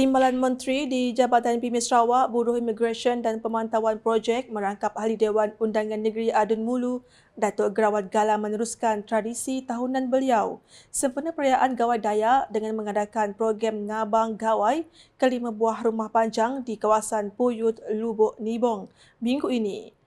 Timbalan Menteri di Jabatan Pimis Sarawak, Buruh Immigration dan Pemantauan Projek merangkap Ahli Dewan Undangan Negeri Adun Mulu, Datuk Gerawat Gala meneruskan tradisi tahunan beliau sempena perayaan Gawai Daya dengan mengadakan program Ngabang Gawai ke lima buah rumah panjang di kawasan Puyut, Lubuk, Nibong minggu ini.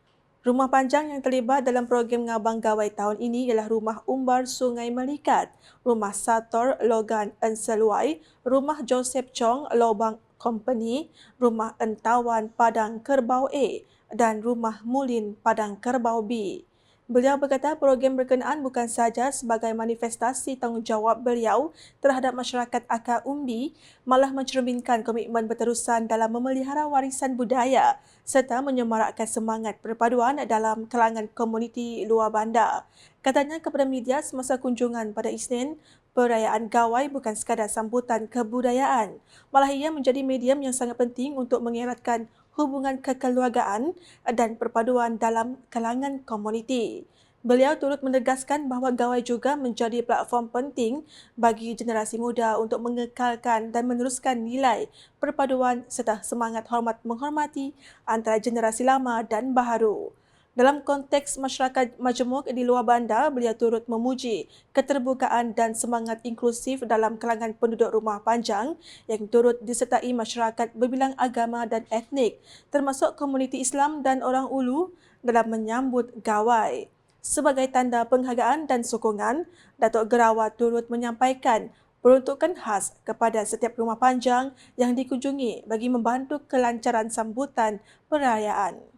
Rumah panjang yang terlibat dalam program Ngabang Gawai tahun ini ialah Rumah Umbar Sungai Melikat, Rumah Sator Logan Enseluai, Rumah Joseph Chong Lobang Company, Rumah Entawan Padang Kerbau A dan Rumah Mulin Padang Kerbau B. Beliau berkata program berkenaan bukan sahaja sebagai manifestasi tanggungjawab beliau terhadap masyarakat akar umbi, malah mencerminkan komitmen berterusan dalam memelihara warisan budaya serta menyemarakkan semangat perpaduan dalam kalangan komuniti luar bandar. Katanya kepada media semasa kunjungan pada Isnin, perayaan Gawai bukan sekadar sambutan kebudayaan, malah ia menjadi medium yang sangat penting untuk mengeratkan hubungan kekeluargaan dan perpaduan dalam kalangan komuniti. Beliau turut menegaskan bahawa gawai juga menjadi platform penting bagi generasi muda untuk mengekalkan dan meneruskan nilai perpaduan serta semangat hormat menghormati antara generasi lama dan baharu. Dalam konteks masyarakat majmuk di luar bandar, beliau turut memuji keterbukaan dan semangat inklusif dalam kalangan penduduk rumah panjang yang turut disertai masyarakat berbilang agama dan etnik, termasuk komuniti Islam dan orang ulu dalam menyambut gawai. Sebagai tanda penghargaan dan sokongan, Datuk Gerawat turut menyampaikan peruntukan khas kepada setiap rumah panjang yang dikunjungi bagi membantu kelancaran sambutan perayaan.